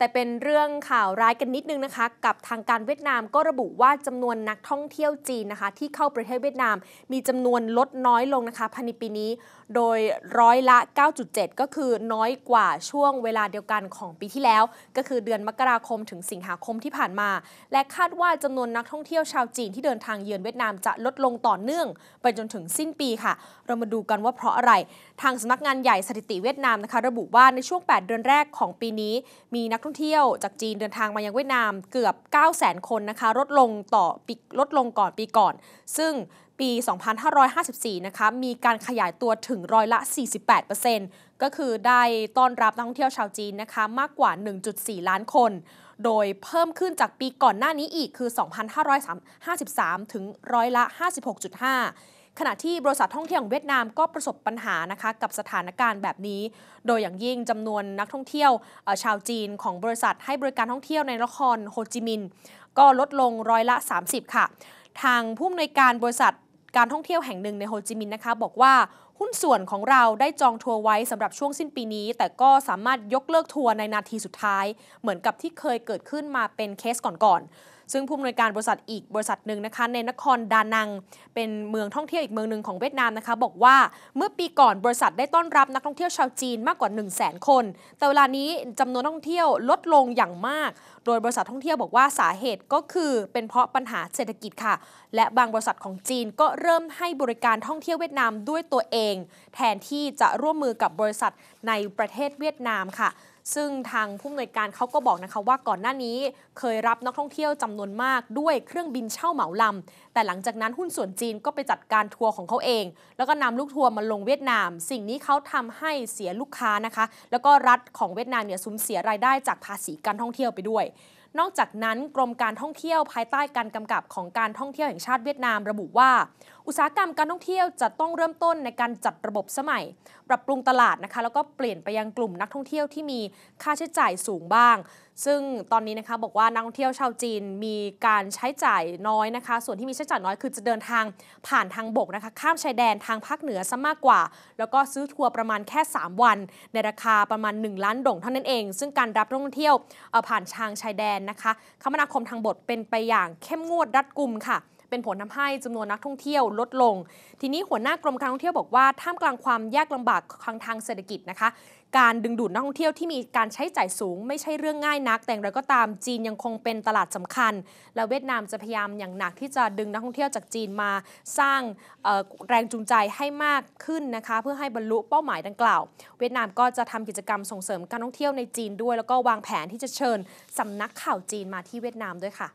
แต่เป็นเรื่องข่าวร้ายกันนิดนึงนะคะ กับทางการเวียดนามก็ระบุว่าจำนวนนักท่องเที่ยวจีนนะคะ ที่เข้าประเทศเวียดนาม มีจำนวนลดน้อยลงนะคะภายในปีนี้ โดยร้อยละ 9.7 ก็คือน้อยกว่าช่วงเวลาเดียวกันของปีที่แล้ว ก็คือเดือนมกราคมถึงสิงหาคมที่ผ่านมา และคาดว่าจำนวนนักท่องเที่ยวชาวจีนที่เดินทางเยือนเวียดนามจะลดลงต่อเนื่อง ไปจนถึงสิ้นปีค่ะ เรามาดูกันว่าเพราะอะไร ทางสำนักงานใหญ่สถิติเวียดนามนะคะ ระบุว่าในช่วง 8 เดือนแรกของปีนี้ มีนักท่ององเที่ยวจากจีนเดินทางมายังเวียดนามเกือบ 9 0 0 0 0 0คนนะคะลดลงต่อปีลดลงก่อนปีก่อน ซึ่งปี 2554 นะคะ มีการขยายตัวถึงร้อยละ 48%ก็คือได้ต้อนรับนักท่องเที่ยวชาวจีนนะคะ มากกว่า 1.4 ล้านคน โดยเพิ่มขึ้นจากปีก่อนหน้านี้อีกคือ 2,553 ถึงร้อยละ 56.5 ขณะที่บริษัทท่องเที่ยวของเวียดนามก็ประสบปัญหานะคะกับสถานการณ์แบบนี้ โดยอย่างยิ่งจำนวนนักท่องเที่ยวชาวจีนของบริษัทให้บริการท่องเที่ยวในนครโฮจิมินห์ก็ลดลงร้อยละ 30 ค่ะ ทางผู้อำนวยการบริษัทการท่องเที่ยวแห่งหนึ่งในโฮจิมินห์นะคะ บอกว่า หุ้นส่วนของเราได้จองทัวร์ไว้สำหรับช่วงสิ้นปีนี้ แต่ก็สามารถยกเลิกทัวร์ในนาทีสุดท้าย เหมือนกับที่เคยเกิดขึ้นมาเป็นเคสก่อนๆ ซึ่งผู้อำนวยการบริษัทอีกบริษัทหนึ่งนะคะ ในนครดานัง เป็นเมืองท่องเที่ยวอีกเมืองหนึ่งของเวียดนามนะคะ บอกว่าเมื่อปีก่อนบริษัทได้ต้อนรับนักท่องเที่ยวชาวจีนมากกว่า 1 0 0 0 0แคน แต่เวลานี้จำนวนท่องเที่ยวลดลงอย่างมาก โดยบริษัทท่องเที่ยวบอกว่าสาเหตุก็คือเป็นเพราะปัญหาเศรษฐกิจค่ะ และบางบริษัทของจีนก็เริ่มให้บริการท่องเที่ยวเวียดนามด้วยตัวเองแทนที่จะร่วมมือกับบริษัทในประเทศเวียดนามค่ะ ซึ่งทางผู้อำนวยการเขาก็บอกนะคะว่าก่อนหน้านี้เคยรับนักท่องเที่ยวจำนวนมากด้วยเครื่องบินเช่าเหมาลำแต่หลังจากนั้นหุ้นส่วนจีนก็ไปจัดการทัวร์ของเขาเอง แล้วก็นำลูกทัวร์มาลงเวียดนาม สิ่งนี้เขาทำให้เสียลูกค้านะคะ แล้วก็รัฐของเวียดนามเนี่ยสูญเสียรายได้จากภาษีการท่องเที่ยวไปด้วยนอกจากนั้นกรมการท่องเที่ยวภายใต้การกำกับของการท่องเที่ยวแห่งชาติเวียดนามระบุว่าอุตสาหกรรมการท่องเที่ยวจะต้องเริ่มต้นในการจัดระบบสมัย ปรับปรุงตลาดนะคะแล้วก็เปลี่ยนไปยังกลุ่มนักท่องเที่ยวที่มีค่าใช้จ่ายสูงบ้าง ซึ่งตอนนี้นะคะบอกว่านักท่องเที่ยวชาวจีนมีการใช้จ่ายน้อยนะคะ ส่วนที่มีใช้จ่ายน้อยคือจะเดินทางผ่านทางบกนะคะ ข้ามชายแดนทางภาคเหนือซะมากกว่า แล้วก็ซื้อทัวร์ประมาณแค่ 3 วัน ในราคาประมาณ 1 ล้านดงเท่านั้นเอง ซึ่งการรับนักท่องเที่ยวผ่านทางชายแดนนะคะคมนาคมทางบกเป็นไปอย่างเข้มงวดรัดกุมค่ะ เป็นผลทำให้จำนวนนักท่องเที่ยวลดลง ทีนี้หัวหน้ากรมการท่องเที่ยวบอกว่าท่ามกลางความยากลำบากทางทางเศรษฐกิจนะคะ การดึงดูดนักท่องเที่ยวที่มีการใช้จ่ายสูง ไม่ใช่เรื่องง่ายนัก แต่อย่างไรก็ตามจีนยังคงเป็นตลาดสำคัญ และเวียดนามจะพยายามอย่างหนักที่จะดึงนักท่องเที่ยวจากจีนมาสร้างแรงจูงใจให้มากขึ้นนะคะ เพื่อให้บรรลุเป้าหมายดังกล่าว เวียดนามก็จะทำกิจกรรมส่งเสริมการท่องเที่ยวในจีนด้วย แล้วก็วางแผนที่จะเชิญสำนักข่าวจีนมาที่เวียดนามด้วยค่ะ